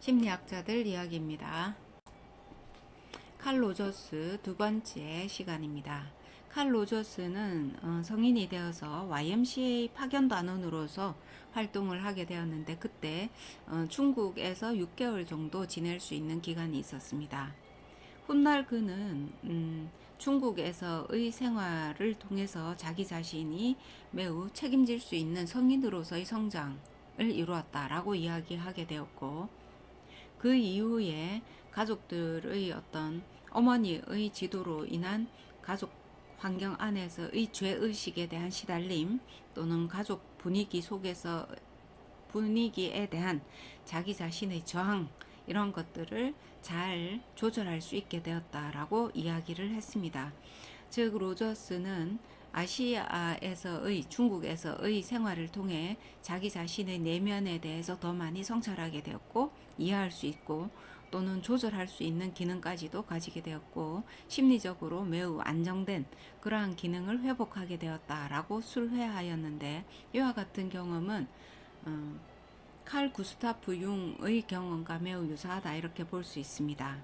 심리학자들 이야기입니다. 칼 로저스 두 번째 시간입니다. 칼 로저스는 어, 성인이 되어서 YMCA 파견 단원으로서 활동을 하게 되었는데 그때 어, 중국에서 6개월 정도 지낼 수 있는 기간이 있었습니다. 훗날 그는 음, 중국에서의 생활을 통해서 자기 자신이 매우 책임질 수 있는 성인으로서의 성장을 이루었다라고 이야기하게 되었고 그 이후에 가족들의 어떤 어머니의 지도로 인한 가족 환경 안에서의 죄의식에 대한 시달림 또는 가족 분위기 속에서 분위기에 대한 자기 자신의 저항 이런 것들을 잘 조절할 수 있게 되었다라고 이야기를 했습니다. 즉 로저스는 아시아에서의 중국에서의 생활을 통해 자기 자신의 내면에 대해서 더 많이 성찰하게 되었고 이해할 수 있고 또는 조절할 수 있는 기능까지도 가지게 되었고 심리적으로 매우 안정된 그러한 기능을 회복하게 되었다라고 술회하였는데 이와 같은 경험은 어, 칼 구스타프 융의 경험과 매우 유사하다 이렇게 볼 수 있습니다.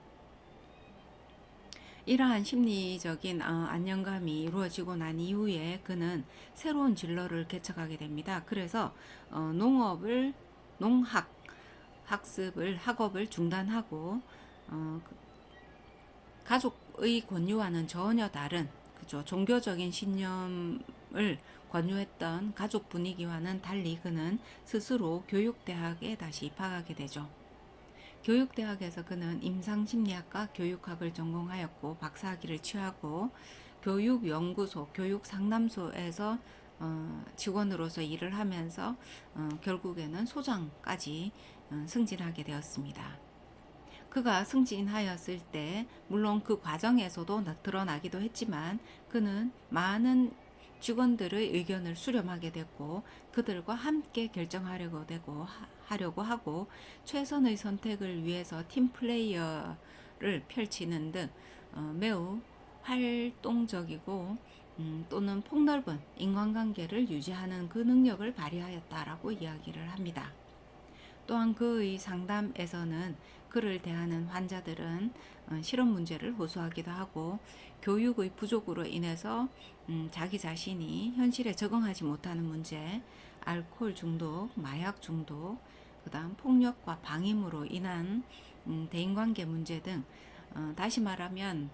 이러한 심리적인 어, 안정감이 이루어지고 난 이후에 그는 새로운 진로를 개척하게 됩니다. 그래서 어, 농업을 농학 학습을 학업을 중단하고 어, 그 가족의 권유와는 전혀 다른 그죠 종교적인 신념을 권유했던 가족 분위기와는 달리 그는 스스로 교육대학에 다시 입학하게 되죠. 교육대학에서 그는 임상심리학과 교육학을 전공하였고 박사학위를 취하고 교육연구소, 교육상담소에서 어, 직원으로서 일을 하면서 어, 결국에는 소장까지 어, 승진하게 되었습니다. 그가 승진하였을 때 물론 그 과정에서도 나- 드러나기도 했지만 그는 많은 직원들의 의견을 수렴하게 됐고 그들과 함께 결정하려고 되고 하- 하려고 하고 최선의 선택을 위해서 팀 플레이어를 펼치는 등 어, 매우 활동적이고 음, 또는 폭넓은 인간관계를 유지하는 그 능력을 발휘하였다라고 이야기를 합니다. 또한 그의 상담에서는 그를 대하는 환자들은 어, 실험 문제를 호소하기도 하고 교육의 부족으로 인해서 음, 자기 자신이 현실에 적응하지 못하는 문제, 알코올 중독, 마약 중독, 그다음 폭력과 방임으로 인한 음, 대인관계 문제 등 어, 다시 말하면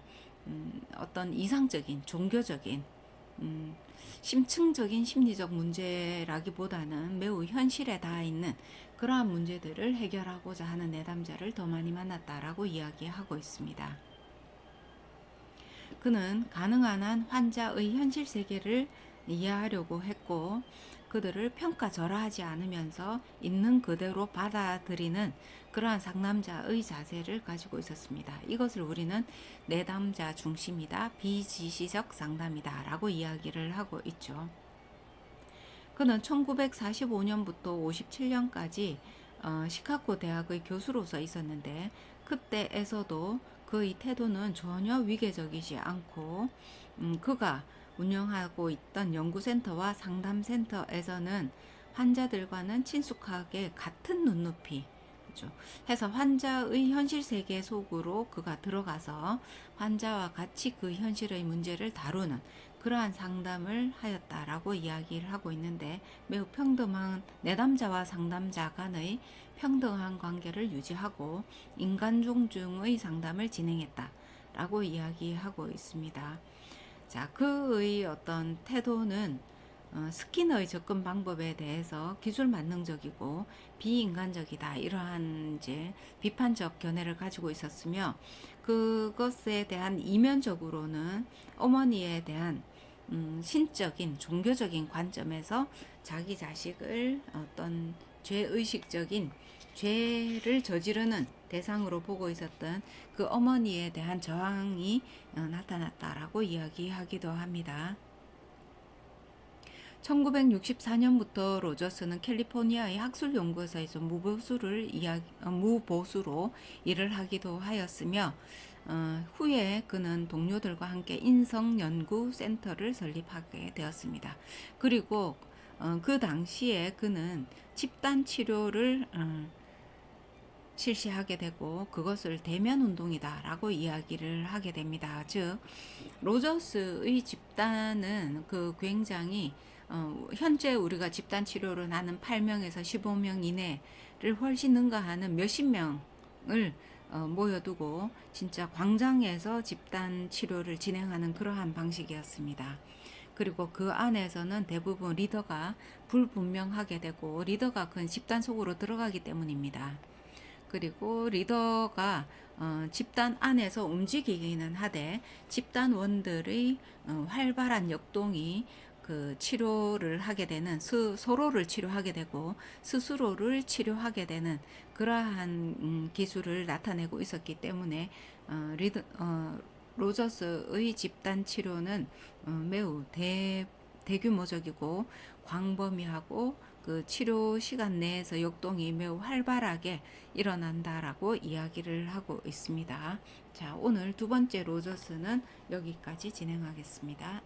음, 어떤 이상적인 종교적인 음, 심층적인 심리적 문제라기보다는 매우 현실에 닿아 있는 그러한 문제들을 해결하고자 하는 내담자를 더 많이 만났다라고 이야기하고 있습니다. 그는 가능한 한 환자의 현실 세계를 이해하려고 했고 그들을 평가절하하지 않으면서 있는 그대로 받아들이는 그러한 상남자의 자세를 가지고 있었습니다. 이것을 우리는 내담자 중심이다, 비지시적 상담이다 라고 이야기를 하고 있죠. 그는 1945년부터 57년까지 어, 시카고 대학의 교수로서 있었는데 그때에서도 그의 태도는 전혀 위계적이지 않고 음, 그가 운영하고 있던 연구센터와 상담센터에서는 환자들과는 친숙하게 같은 눈높이 그죠. 해서 환자의 현실 세계 속으로 그가 들어가서 환자와 같이 그 현실의 문제를 다루는 그러한 상담을 하였다라고 이야기를 하고 있는데 매우 평등한 내담자와 상담자 간의 평등한 관계를 유지하고 인간 존중의 상담을 진행했다라고 이야기하고 있습니다. 자, 그의 어떤 태도는 어, 스키너의 접근 방법에 대해서 기술 만능적이고 비인간적이다 이러한 이제 비판적 견해를 가지고 있었으며 그것에 대한 이면적으로는 어머니에 대한 음, 신적인 종교적인 관점에서 자기 자식을 어떤 죄의식적인 죄를 저지르는 대상으로 보고 있었던 그 어머니에 대한 저항이 어, 나타났다라고 이야기하기도 합니다. 1964년부터 로저스는 캘리포니아의 학술 연구소에서 무보수를 이야기, 어, 무보수로 일을 하기도 하였으며 어, 후에 그는 동료들과 함께 인성 연구 센터를 설립하게 되었습니다. 그리고 어, 그 당시에 그는 집단 치료를 어, 실시하게 되고 그것을 대면 운동이다라고 이야기를 하게 됩니다. 즉 로저스의 집단은 그 굉장히 어, 현재 우리가 집단 치료를 하는 8명에서 15명 이내를 훨씬 능가하는 몇십 명을 어, 모여두고 진짜 광장에서 집단 치료를 진행하는 그러한 방식이었습니다. 그리고 그 안에서는 대부분 리더가 불분명하게 되고 리더가 그 집단 속으로 들어가기 때문입니다. 그리고 리더가 어, 집단 안에서 움직이기는 하되 집단원들의 어, 활발한 역동이 그 치료를 하게 되는 스, 서로를 치료하게 되고 스스로를 치료하게 되는 그러한 음, 기술을 나타내고 있었기 때문에 어, 리더 어, 로저스의 집단 치료는 어, 매우 대, 대규모적이고 광범위하고 그 치료 시간 내에서 역동이 매우 활발하게 일어난다라고 이야기를 하고 있습니다. 자, 오늘 두 번째 로저스는 여기까지 진행하겠습니다.